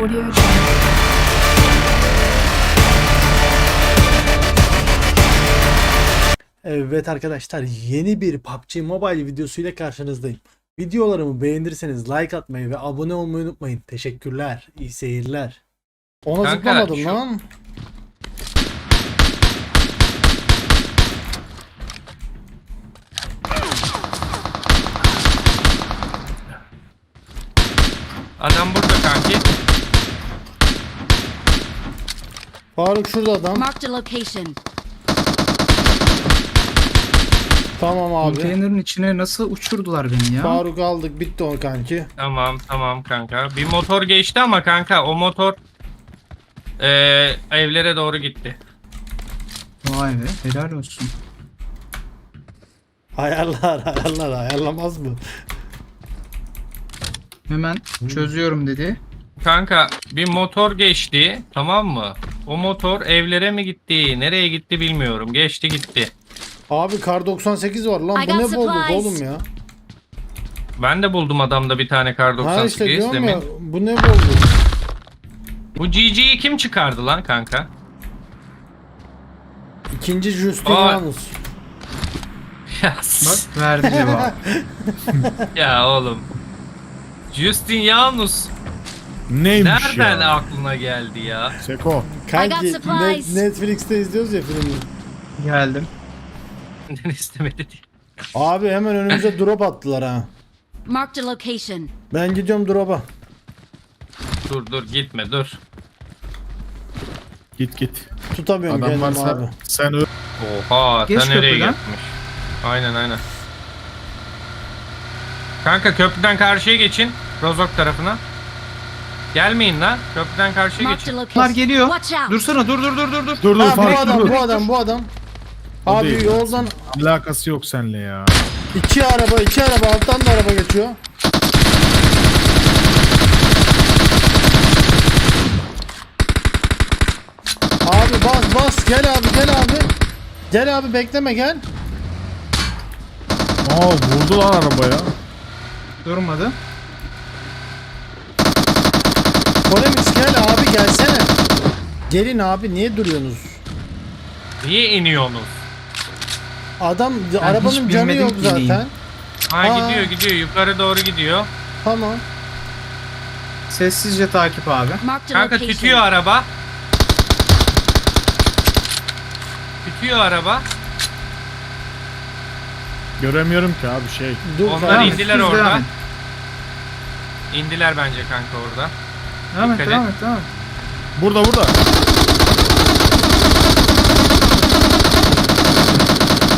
Audio Evet arkadaşlar yeni bir PUBG Mobile videosuyla karşınızdayım. Videolarımı beğenirseniz like atmayı ve abone olmayı unutmayın. Teşekkürler. İyi seyirler. Ona Kanka, zıplamadım şu- lan. Adam burada Faruk şurada adam. Marked a location. Tamam abi. Konteynerin içine nasıl uçurdular beni ya? Faruk aldık bitti o kanki. Tamam tamam kanka. Bir motor geçti ama kanka o motor eee, evlere doğru gitti. Vay be helal olsun. Ayarlar ayarlar ayarlamaz mı? Hemen çözüyorum dedi. Kanka bir motor geçti tamam mı? O motor evlere mi gitti? Nereye gitti bilmiyorum. Geçti gitti. Abi kar 98 var lan I bu got ne bolluk supplies. oğlum ya. Ben de buldum adamda bir tane kar Ha 98 işte diyorum demin. ya bu ne bolluk. Bu GG'yi kim çıkardı lan kanka? İkinci Justin Aa. Yalnız. Ya, Bak verdi cevap. ya oğlum. Justin Yalnız Neymiş nereden ya? aklına geldi ya? Seko. Kanki I got supplies. Net- Netflix'te izliyoruz ya filmi. Geldim. Neden istemedi diye. Abi hemen önümüze drop attılar ha. Marked a location. Ben gidiyorum drop'a. Dur dur gitme dur. Git git. Tutamıyorum Adam kendimi varsa abi. sen ö- Oha Geç sen nereye köprüden. gitmiş? Aynen aynen. Kanka köprüden karşıya geçin. Rozok tarafına. Gelmeyin lan. Köprüden karşıya Marked a geçin. location. Bunlar geliyor. Watch out. Dursana dur dur dur dur dur. Dur dur Ha, bu fark adam dur. bu adam bu adam. O Abi değil. yoldan Alakası yok seninle ya. iki araba iki araba alttan da araba geçiyor. Abi bas bas gel abi gel abi. Gel abi bekleme gel. Aa vurdu lan arabaya. Durmadı. Polemix gel abi gelsene. Gelin abi niye duruyorsunuz? Niye iniyorsunuz? Adam hiç arabanın canı bilmedim yok ki zaten. ineyim. Ha Aa. gidiyor gidiyor yukarı doğru gidiyor. Tamam. Sessizce takip abi. Marked a Kanka location. tütüyor araba. Tütüyor araba. Göremiyorum ki abi şey. Dur Onlar tamam. in- indiler Düz orada. devam. İndiler bence kanka orada. Devam et Dikkat devam et. et devam et. Burada burada.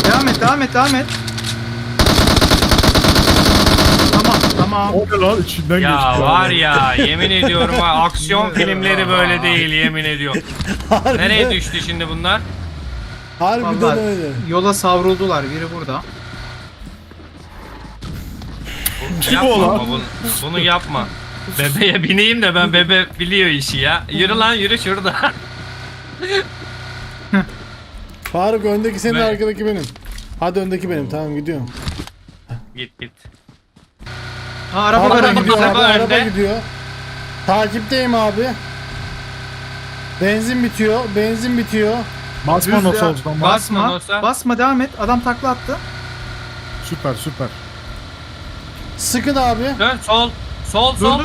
Devam et devam et devam et. Tamam tamam. O ne lan içinden geçti. Ya var ya yemin ediyorum ha aksiyon filmleri böyle değil yemin ediyorum. Nereye düştü şimdi bunlar? Harbiden Vallahi öyle. yola savruldular. Biri burada. Kim yapma lan? bunu, bunu yapma. Bebeğe bineyim de ben bebe biliyor işi ya. Yürü lan yürü şurada. Faruk öndeki senin Ne? arkadaki benim. Hadi öndeki benim tamam gidiyorum. git git. Ha araba Araba var Araba- gidiyor araba abi araba önde. gidiyor. Takipteyim abi. Benzin bitiyor. Benzin bitiyor. Basma Düz nasıl ya. olsun ama. Basma Basma. olsa. Basma devam et. Adam takla attı. Süper süper. Sıkın abi. Dön sol. Sol sol. dur.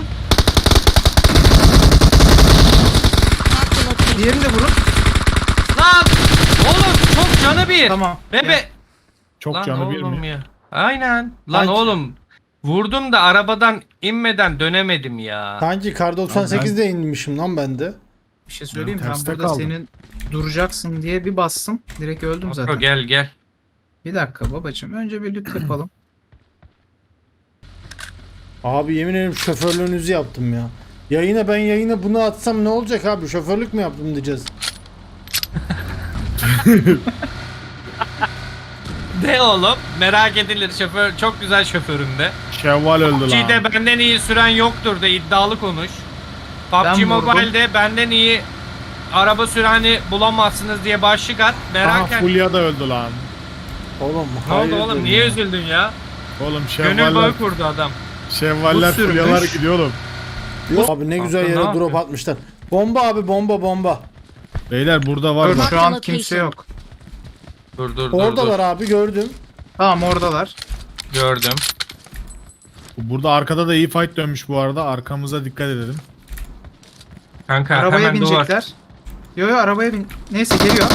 Marked a location. Diğerini de vurun. Lan! Oğlum çok canı bir. Tamam. Bebe. Gel. Çok Lan canı bir mi? ya. Aynen. Lan Sanki- oğlum. Vurdum da arabadan inmeden dönemedim ya. Sanki kar 98'de inmişim lan ben de. Bir şey söyleyeyim? Ben Ben burada kaldım. senin duracaksın diye bir bastım. Direkt öldüm Afro, zaten. gel gel. Bir dakika babacığım. Önce bir lütfen yapalım. Abi yemin ederim şoförlüğünüzü yaptım ya. Yayına ben yayına bunu atsam ne olacak abi? Şoförlük mü yaptım diyeceğiz. De oğlum. Merak edilir şoför. Çok güzel şoförüm de. Şevval öldü lan. PUBG'de benden iyi süren yoktur da iddialı konuş. PUBG Ben vurdum. Mobile'de benden iyi araba süreni bulamazsınız diye başlık at. Aha Merak et. Fulya da öldü lan. Oğlum Ne oldu hayırdır oğlum? ya? Niye üzüldün ya? Oğlum Gönül şevvaller, bağı kurdu adam. Şevvaller Bu sürmüş. gidiyor oğlum. Abi ne güzel Hakan ne yere drop yapıyor? atmışlar. Bomba abi bomba bomba. Beyler burada var Dur mı? şu an kimse yok. Dur dur dur. Oradalar dur. abi gördüm. Tamam oradalar. Gördüm. Burada arkada da iyi fight dönmüş bu arada. Arkamıza dikkat edelim. Kanka Arabaya hemen duvar. binecekler. Yo yo arabaya bin. Neyse geliyor.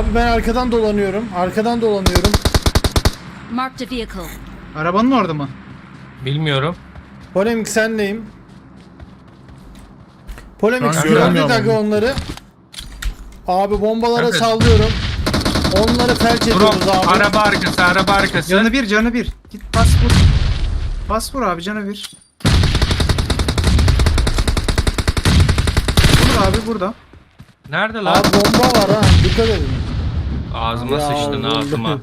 Abi ben arkadan dolanıyorum. Arkadan dolanıyorum. Marked a vehicle. Arabanın orada mı? Bilmiyorum. Polemik senleyim. Polemik gördük göremiyorum aga onu. onları. Abi bombalara Kanka- sallıyorum. Onları felç ediyoruz abi. Araba arkası araba arkası. Canı bir canı bir. Git bas vur. Bas vur abi canı bir. Burada abi burada. Nerede lan? Abi bomba var ha. Dikkat edin. Ağzıma Ya sıçtın buldum. ağzıma.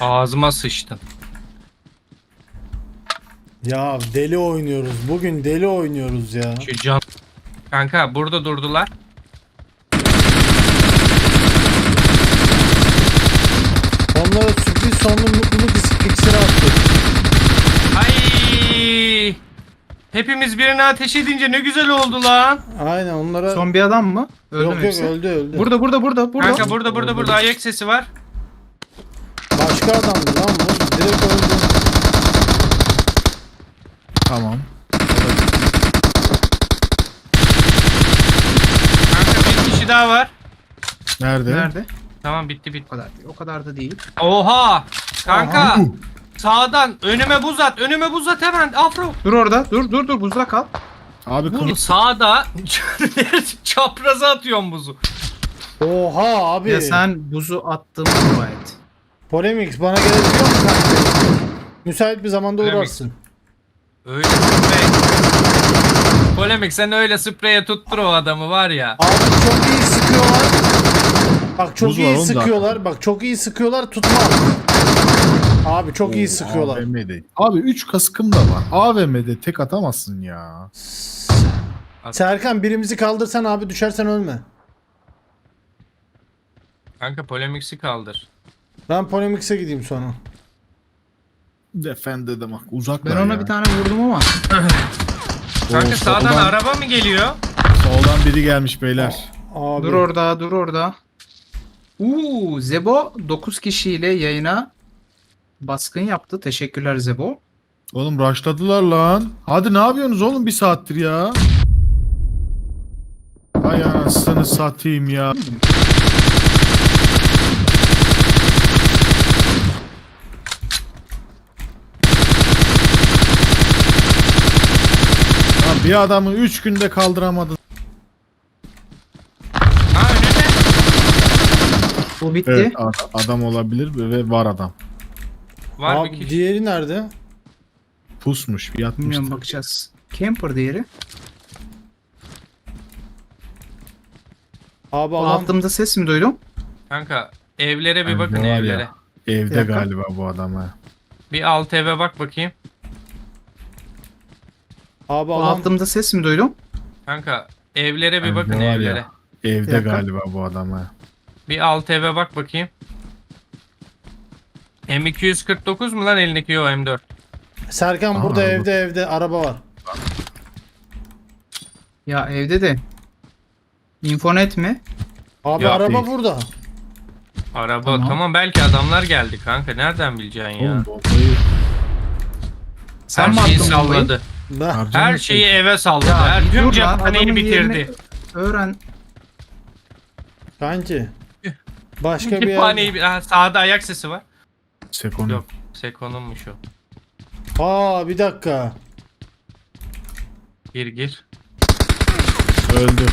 ağzıma sıçtın. Ya deli oynuyoruz. Bugün deli oynuyoruz ya. Şu can. Kanka burada durdular. Onlara sürpriz sonlu mutluluk iksiri attık. Ay! Hepimiz birine ateş edince ne güzel oldu lan. Aynen onlara... Son bir adam mı? Öldü yok mü yok hepsi? öldü öldü. Burada burada burada burada. Kanka burada burada burada ayak sesi var. Başka adamdı lan bu. Direkt öldü. Tamam. Kanka bir kişi daha var. Nerede? Nerede? Tamam bitti bitti. O kadar. O kadar da değil. Oha! Kanka Aha. Sağdan önüme buz at. Önüme buz at hemen Afro. Dur orada. Dur dur dur buzda kal. Abi Vur kılıç sağda çapraza atıyorum buzu. Oha abi. Ya sen buzu attığımı dua et. Polemik bana gelebiliyor mu kanka? Müsait bir zamanda Polemik. uğrarsın. Öyle sprey. Polemik sen öyle spreye tuttur o adamı var ya. Abi çok iyi sıkıyorlar. Bak çok Buz var iyi oğlum sıkıyorlar. Bak çok iyi sıkıyorlar tutma. Abi çok iyi sıkıyorlar. AVM'de. Abi 3 kaskım da var. AVM'de tek atamazsın ya. Serkan birimizi kaldırsan abi düşersen ölme. Kanka polemiksi kaldır. Ben Polemix'e gideyim sonra. Defende de bak uzak Ben ona bir tane vurdum ama. Kanka Oo, sağdan soldan- araba mı geliyor? Soldan biri gelmiş beyler. Abi. Dur orada dur orada. Uuu Zebo 9 kişiyle yayına baskın yaptı. Teşekkürler Zebo. Oğlum rushladılar lan. Hadi ne yapıyorsunuz oğlum bir saattir ya? Ay anasını satayım ya. Lan bir adamı 3 günde kaldıramadın. Ha önünde. Bu bitti. Evet ad- adam olabilir ve var adam. Var Abi bir kişi. diğeri nerede? Pusmuş yatmıştı. Bilmiyorum bakacağız. Camper diğeri. Abi alan Altımda ses mi duydum? Kanka evlere bir bakın var ya, evlere. Evde dakika. galiba bu adam ha. Bir alt eve bak bakayım. abi alan altımda ses mi duydum? Kanka evlere bir Bence bakın var ya, evlere. Evde dakika. galiba bu adam ha. Bir alt eve bak bakayım. M249 mu lan elindeki o M4? Serkan Aa, burada bu- evde evde araba var. Ya evde de. Infonet mi? Abi Ya, araba değil. burada. Araba tamam. Tamam. belki adamlar geldi kanka nereden bileceksin ya? Oğlum bombayı Sen Her mi şeyi attın bombayı? salladı. Ben Her şeyi eve salladı. Ya Her tüm lan, cephaneyi bitirdi. yerini Öğren. kanki. Başka bir yer. Cephaneyi bir- ha, sağda ayak sesi var. Sekonu. Yok. Sekon'unmuş o. Aa bir dakika. Gir gir. Öldü.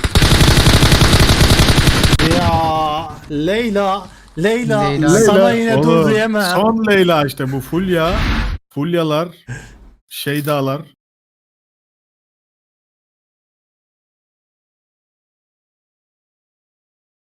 Ya Leyla Leyla, Leyla. sana Leyla, yine oğlum, dur diyemem. Son Leyla işte bu Fulya. Fulyalar. Şeydalar.